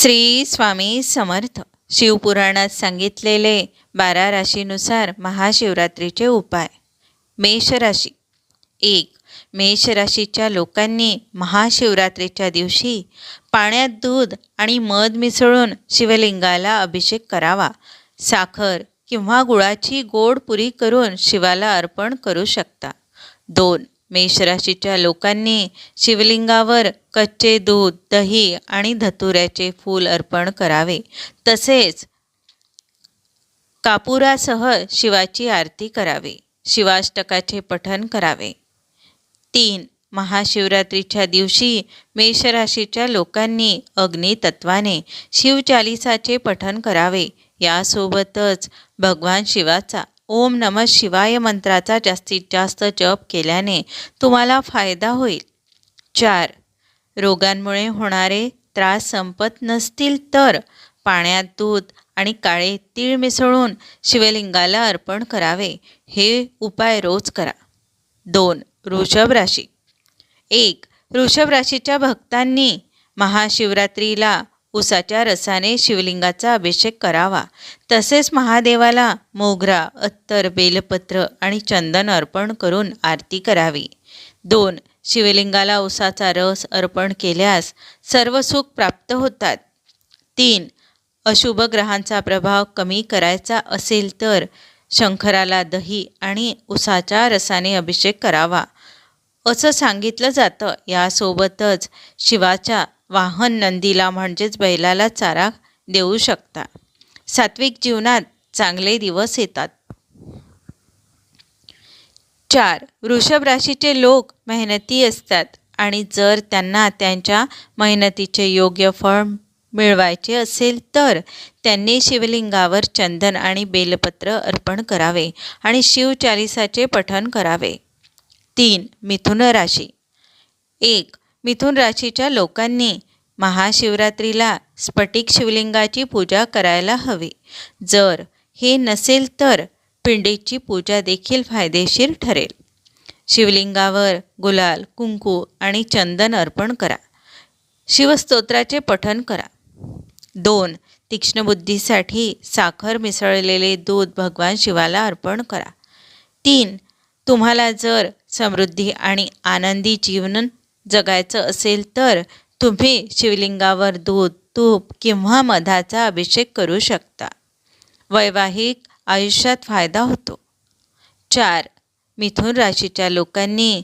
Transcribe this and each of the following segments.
श्री स्वामी समर्थ. शिवपुराणात सांगितलेले बारा राशीनुसार महाशिवरात्रीचे उपाय. मेष राशी एक मेष राशीच्या लोकांनी महाशिवरात्रीच्या दिवशी पाण्यात दूध आणि मध मिसळून शिवलिंगाला अभिषेक करावा. साखर किंवा गुळाची गोड पुरी करून शिवाला अर्पण करू शकता. दोन मेषराशीच्या लोकांनी शिवलिंगावर कच्चे दूध दही आणि धतुऱ्याचे फूल अर्पण करावे. तसेच कापुरासह शिवाची आरती करावी. शिवाष्टकाचे पठण करावे. तीन महाशिवरात्रीच्या दिवशी मेषराशीच्या लोकांनी अग्नितत्वाने शिवचालिसाचे पठण करावे. यासोबतच भगवान शिवाचा ओम नम शिवाय मंत्राचा जास्तीत जास्त जप केल्याने तुम्हाला फायदा होईल. चार रोगांमुळे होणारे त्रास संपत नसतील तर पाण्यात दूध आणि काळे तीळ मिसळून शिवलिंगाला अर्पण करावे. हे उपाय रोज करा. दोन वृषभ राशी. एक वृषभ राशीच्या भक्तांनी महाशिवरात्रीला उसाच्या रसाने शिवलिंगाचा अभिषेक करावा. तसेच महादेवाला मोगरा अत्तर बेलपत्र आणि चंदन अर्पण करून आरती करावी. दोन शिवलिंगाला उसाचा रस अर्पण केल्यास सर्व सुख प्राप्त होतात. तीन अशुभ ग्रहांचा प्रभाव कमी करायचा असेल तर शंखराला दही आणि उसाच्या रसाने अभिषेक करावा. असं सांगितलं जातं. यासोबतच शिवाच्या वाहन नंदीला म्हणजेच बैलाला चारा देऊ शकता. सात्विक जीवनात चांगले दिवस येतात. चार वृषभ राशीचे लोक मेहनती असतात आणि जर त्यांना त्यांच्या मेहनतीचे योग्य फळ मिळवायचे असेल तर त्यांनी शिवलिंगावर चंदन आणि बेलपत्र अर्पण करावे आणि शिवचालिसाचे पठण करावे. तीन मिथुन राशी. एक मिथुन राशीच्या लोकांनी महाशिवरात्रीला स्फटिक शिवलिंगाची पूजा करायला हवी. जर हे नसेल तर पिंडीची पूजा देखील फायदेशीर ठरेल. शिवलिंगावर गुलाल कुंकू आणि चंदन अर्पण करा. शिवस्तोत्राचे पठण करा. दोन तीक्ष्ण बुद्धीसाठी साखर मिसळलेले दूध भगवान शिवाला अर्पण करा. तीन तुम्हाला जर समृद्धी आणि आनंदी जीवन जगायचं असेल तर तुम्ही शिवलिंगावर दूध तूप किंवा मधाचा अभिषेक करू शकता. वैवाहिक आयुष्यात फायदा होतो. चार मिथुन राशीच्या लोकांनी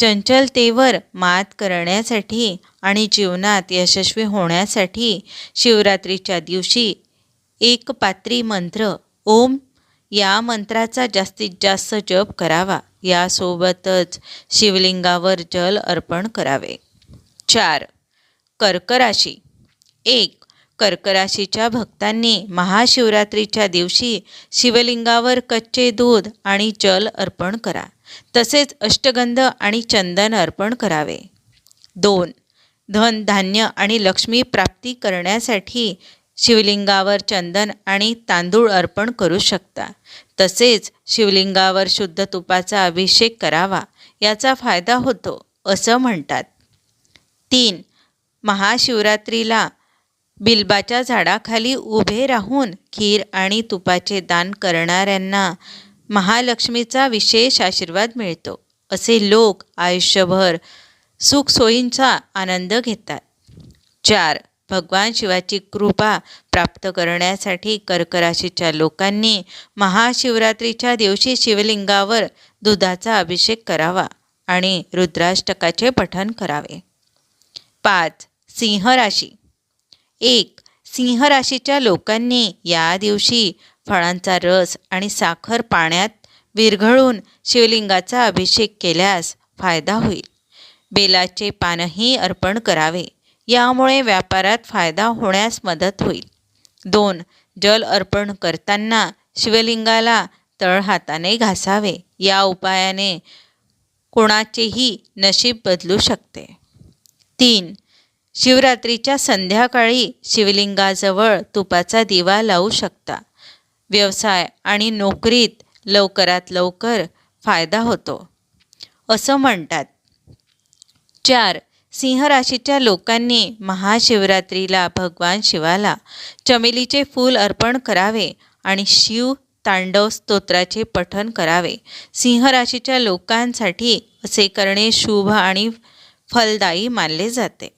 चंचलतेवर मात करण्यासाठी आणि जीवनात यशस्वी होण्यासाठी शिवरात्रीच्या दिवशी एक पात्री मंत्र ओम या मंत्राचा जास्तीत जास्त जप करावा. यासोबतच शिवलिंगावर जल अर्पण करावे. चार कर्कराशी. एक कर्कराशीच्या भक्तांनी महाशिवरात्रीच्या दिवशी शिवलिंगावर कच्चे दूध आणि जल अर्पण करा. तसेच अष्टगंध आणि चंदन अर्पण करावे. दोन धन धान्य आणि लक्ष्मी प्राप्ती करण्यासाठी शिवलिंगावर चंदन आणि तांदूळ अर्पण करू शकता. तसेच शिवलिंगावर शुद्ध तुपाचा अभिषेक करावा याचा फायदा होतो असं म्हणतात. तीन महाशिवरात्रीला बिल्बाच्या झाडाखाली उभे राहून खीर आणि तुपाचे दान करणाऱ्यांना महालक्ष्मीचा विशेष आशीर्वाद मिळतो असे लोक आयुष्यभर सुखसोयींचा आनंद घेतात. चार भगवान शिवाची कृपा प्राप्त करण्यासाठी कर्कराशीच्या लोकांनी महाशिवरात्रीच्या दिवशी शिवलिंगावर दुधाचा अभिषेक करावा आणि रुद्राष्टकाचे पठण करावे. पाच सिंह राशी. एक सिंह राशीच्या लोकांनी या दिवशी फळांचा रस आणि साखर पाण्यात विरघळून शिवलिंगाचा अभिषेक केल्यास फायदा होईल. बेलाचे पानही अर्पण करावे. यामुळे व्यापारात फायदा होण्यास मदत होईल. दोन जल अर्पण करताना शिवलिंगाला तळहाताने घासावे. या उपायाने कोणाचेही नशीब बदलू शकते. तीन शिवरात्रीच्या संध्याकाळी शिवलिंगाजवळ तुपाचा दिवा लावू शकता. व्यवसाय आणि नोकरीत लवकरात लवकर फायदा होतो. असं म्हणतात. चार सिंह राशीच्या लोकांनी महाशिवरात्रीला भगवान शिवाला चमेलीचे फूल अर्पण करावे आणि शिव तांडव स्तोत्राचे पठन करावे. सिंह राशीच्या लोकांसाठी असे करणे शुभ आणि फलदायी मानले जाते.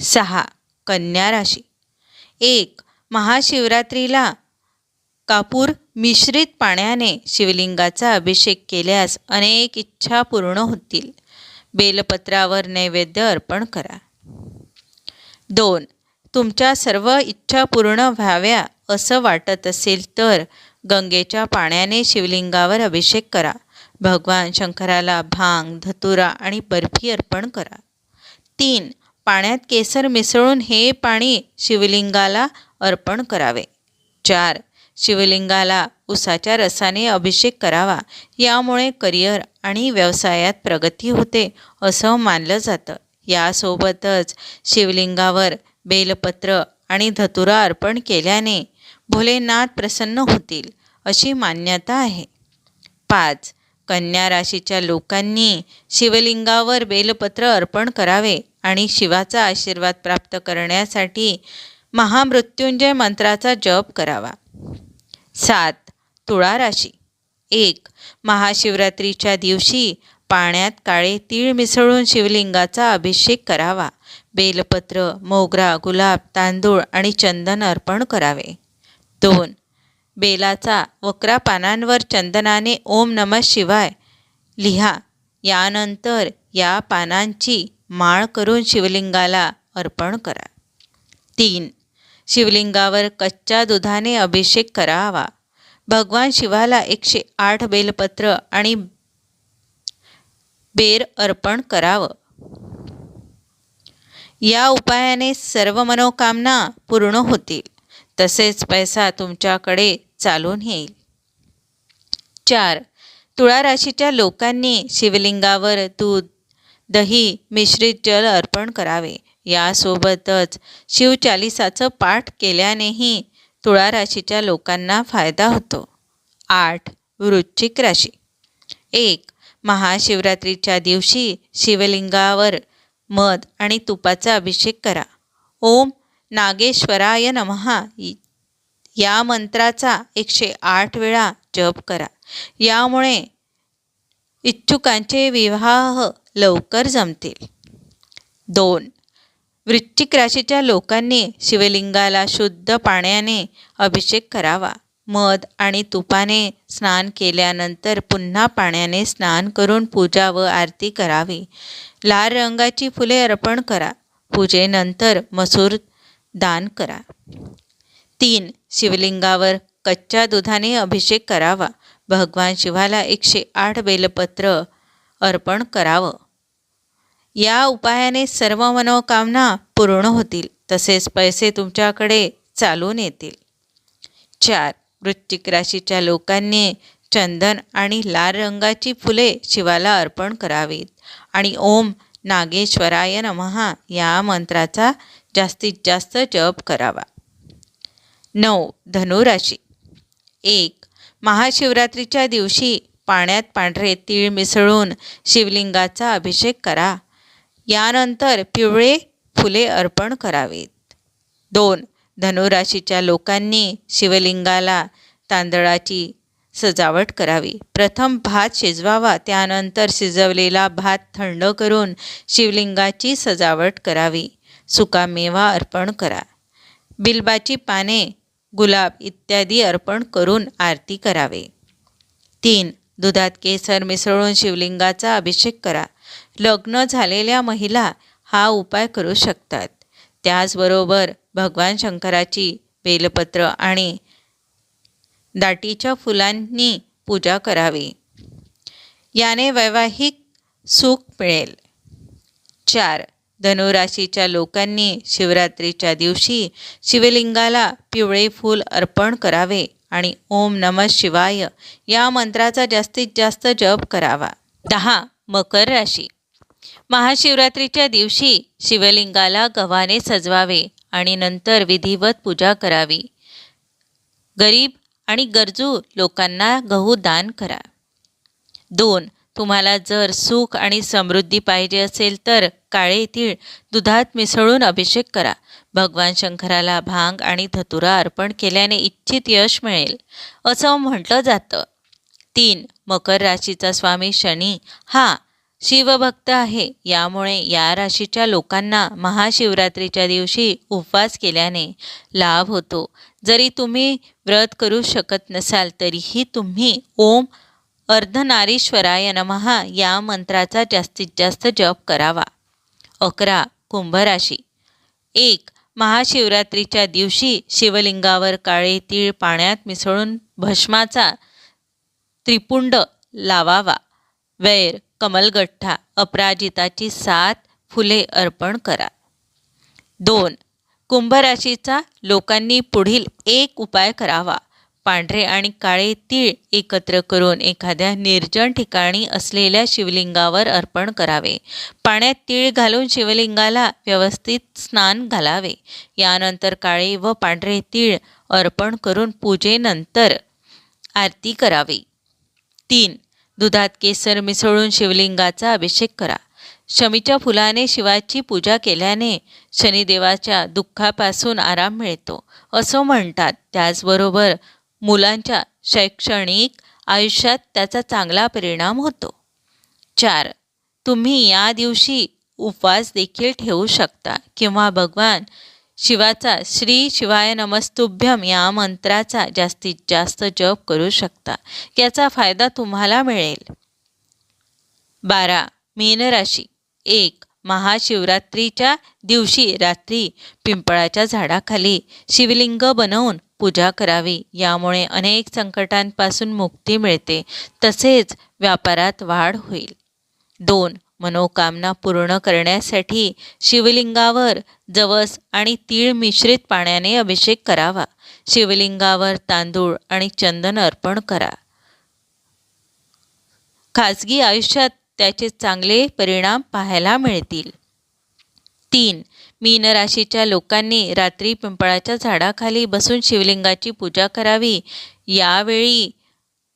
सहा. कन्या राशी. एक. महाशिवरात्रीला कापूर मिश्रित पाण्याने शिवलिंगाचा अभिषेक केल्यास अनेक इच्छा पूर्ण होतील. बेलपत्रावर नैवेद्य अर्पण करा. दोन तुमच्या सर्व इच्छा पूर्ण व्हाव्या असं वाटत असेल तर गंगेच्या पाण्याने शिवलिंगावर अभिषेक करा. भगवान शंकराला भांग धतुरा आणि बर्फी अर्पण करा. तीन पाण्यात केसर मिसळून हे पाणी शिवलिंगाला अर्पण करावे. चार शिवलिंगाला उसाच्या रसाने अभिषेक करावा. यामुळे करिअर आणि व्यवसायात प्रगती होते असं मानलं जातं. यासोबतच शिवलिंगावर बेलपत्र आणि धतुरा अर्पण केल्याने भोलेनाथ प्रसन्न होतील अशी मान्यता आहे. पाच. कन्या राशीच्या लोकांनी शिवलिंगावर बेलपत्र अर्पण करावे आणि शिवाचा आशीर्वाद प्राप्त करण्यासाठी महामृत्युंजय मंत्राचा जप करावा. सात तुळा राशी. एक महाशिवरात्रीच्या दिवशी पाण्यात काळे तीळ मिसळून शिवलिंगाचा अभिषेक करावा. बेलपत्र मोगरा गुलाब तांदूळ आणि चंदन अर्पण करावे. दोन बेलाचा वक्रा पानांवर चंदनाने ओम नम शिवाय लिहा. यानंतर या पानांची माळ करून शिवलिंगाला अर्पण करा. तीन शिवलिंगावर कच्च्या दुधाने अभिषेक करावा. भगवान शिवाला एकशे आठ बेलपत्र आणि बेर अर्पण करावं. या उपायाने सर्व मनोकामना पूर्ण होतील. तसेच पैसा तुमच्याकडे चालून येईल. चार. तुळा राशीच्या लोकांनी शिवलिंगावर दूध दही मिश्रित जल अर्पण करावे. यासोबतच शिवचालिसाचं पाठ केल्यानेही तुळा राशीच्या लोकांना फायदा होतो. आठ. वृश्चिक राशी. एक. महाशिवरात्रीच्या दिवशी शिवलिंगावर मध आणि तुपाचा अभिषेक करा. ओम नागेश्वराय नमहा या मंत्राचा एकशे आठ वेळा जप करा. यामुळे इच्छुकांचे विवाह लवकर जमतील. दोन. वृश्चिक राशीच्या लोकांनी शिवलिंगाला शुद्ध पाण्याने अभिषेक करावा. मध आणि तुपाने स्नान केल्यानंतर पुन्हा पाण्याने स्नान करून पूजा व आरती करावी. लाल रंगाची फुले अर्पण करा. पूजेनंतर मसूर दान करा. तीन शिवलिंगावर कच्च्या दुधाने अभिषेक करावा. भगवान शिवाला एकशे आठ बेलपत्र अर्पण करावं. या उपायाने सर्व मनोकामना पूर्ण होतील. तसेच पैसे तुमच्याकडे चालून येतील. चार. वृश्चिक राशीच्या लोकांनी चंदन आणि लाल रंगाची फुले शिवाला अर्पण करावीत. आणि ओम नागेश्वराय नमहा या मंत्राचा जास्तीत जास्त जप करावा. नऊ. धनुराशी. एक. महाशिवरात्रीच्या दिवशी पाण्यात पांढरे तीळ मिसळून शिवलिंगाचा अभिषेक करा. यानंतर पिवळे फुले अर्पण करावीत. दोन धनुराशीच्या लोकांनी शिवलिंगाला तांदळाची सजावट करावी. प्रथम भात शिजवावा त्यानंतर शिजवलेला भात थंड करून शिवलिंगाची सजावट करावी. सुकामेवा अर्पण करा. बिल्बाची पाने गुलाब इत्यादी अर्पण करून आरती करावे. तीन दुधात केसर मिसळून शिवलिंगाचा अभिषेक करा. लग्न झालेल्या महिला हा उपाय करू शकतात. त्याचबरोबर भगवान शंकराची बेलपत्र आणि दाटीच्या फुलांनी पूजा करावी. याने वैवाहिक सुख मिळेल. चार धनुराशीच्या लोकांनी शिवरात्रीच्या दिवशी शिवलिंगाला पिवळे फूल अर्पण करावे आणि ओम नम शिवाय या मंत्राचा जास्तीत जास्त जप करावा. दहा मकर राशी. महाशिवरात्रीच्या दिवशी शिवलिंगाला गव्हाने सजवावे आणि नंतर विधिवत पूजा करावी. गरीब आणि गरजू लोकांना गहू दान करा. दोन तुम्हाला जर सुख आणि समृद्धी पाहिजे असेल तर काळे तीळ दुधात मिसळून अभिषेक करा. भगवान शंकराला भांग आणि धतुरा अर्पण केल्याने इच्छित यश मिळेल. असं म्हटलं जातं. तीन मकर राशीचा स्वामी शनी हा शिवभक्त आहे. यामुळे या राशीच्या लोकांना महाशिवरात्रीच्या दिवशी उपवास केल्याने लाभ होतो. जरी तुम्ही व्रत करू शकत नसाल तरीही तुम्ही ओम अर्धनारीश्वराय नमहा या मंत्राचा जास्तीत जास्त जप करावा. अकरा कुंभ राशी एक महाशिवरात्रीच्या दिवशी शिवलिंगावर काळे तीळ पाण्यात मिसळून भस्माचा त्रिपुंड लावावा. वैर कमलगठ्ठा अपराजिताची सात फुले अर्पण करा. दोन कुंभ राशीचा लोकांनी पुढील एक उपाय करावा. पांढरे आणि काळे तीळ एकत्र करून एखाद्या निर्जन ठिकाणी असलेल्या शिवलिंगावर अर्पण करावे. पाण्यात तीळ घालून शिवलिंगाला व्यवस्थित स्नान घालावे. यानंतर काळे व पांढरे तीळ अर्पण करून पूजेनंतर आरती करावी. तीन दुधात केसर मिसळून शिवलिंगाचा अभिषेक करा. शमीच्या फुलाने शिवाची पूजा केल्याने शनिदेवाच्या दुःखापासून आराम मिळतो. असं म्हणतात. त्याचबरोबर मुलांच्या शैक्षणिक आयुष्यात त्याचा चांगला परिणाम होतो. चार. तुम्ही या दिवशी उपवास देखील ठेवू शकता किंवा भगवान शिवाचा श्री शिवाय नमस्तुभ्यम या मंत्राचा जास्तीत जास्त जप करू शकता. याचा फायदा तुम्हाला मिळेल. बारा. मीन राशी. एक. महाशिवरात्रीच्या दिवशी रात्री पिंपळाच्या झाडाखाली शिवलिंग बनवून पूजा करावी. यामुळे अनेक संकटांपासून मुक्ती मिळते. तसेच व्यापारात वाढ होईल. दोन. मनोकामना पूर्ण करण्यासाठी शिवलिंगावर जवस आणि तीळ मिश्रित पाण्याने अभिषेक करावा. शिवलिंगावर तांदूळ आणि चंदन अर्पण करा. खाजगी आयुष्यात त्याचे चांगले परिणाम पाहायला मिळतील. तीन मीन राशीच्या लोकांनी रात्री पिंपळाच्या झाडाखाली बसून शिवलिंगाची पूजा करावी. यावेळी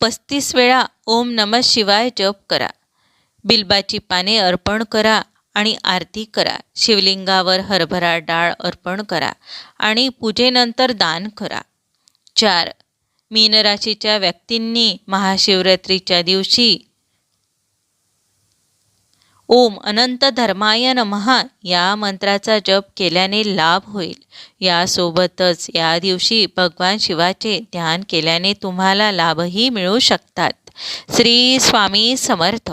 पस्तीस वेळा ओम नमः शिवाय जप करा. बिल्बाची पाने अर्पण करा आणि आरती करा. शिवलिंगावर हरभरा डाळ अर्पण करा आणि पूजेनंतर दान करा. चार मीनराशीच्या व्यक्तींनी महाशिवरात्रीच्या दिवशी ओम अनंत धर्माय नमहा या मंत्राचा जप केल्याने लाभ होईल. यासोबतच या दिवशी भगवान शिवाचे ध्यान केल्याने तुम्हाला लाभही मिळू शकतात. श्री स्वामी समर्थ.